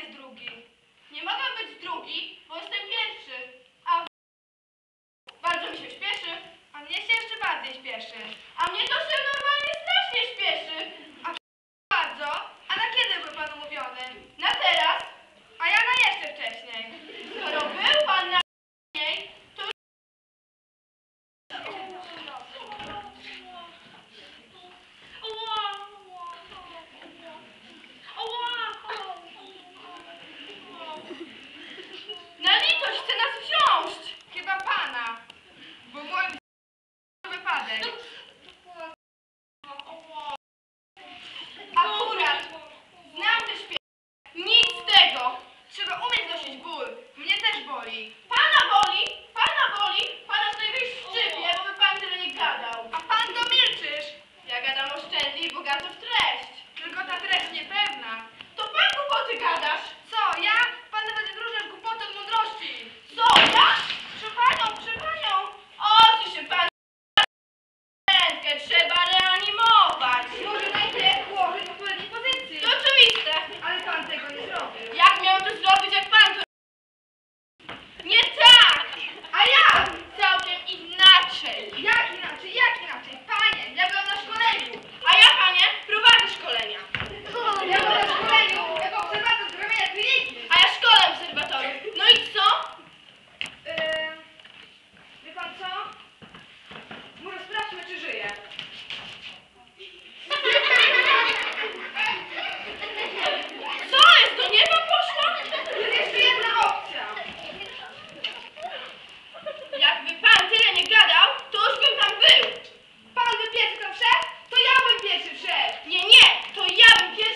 jest drugi. Nie mogę być drugi, bo jestem pierwszy. A bardzo mi się śpieszy, a mnie się jeszcze bardziej śpieszy. A mnie to szybko Na litość chce nas wziąć! Chyba pana. Bo moim wypadek. Akurat. Znam też Nic z tego. Trzeba umieć nosić ból. Mnie też boli.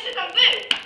jeszcze tam był!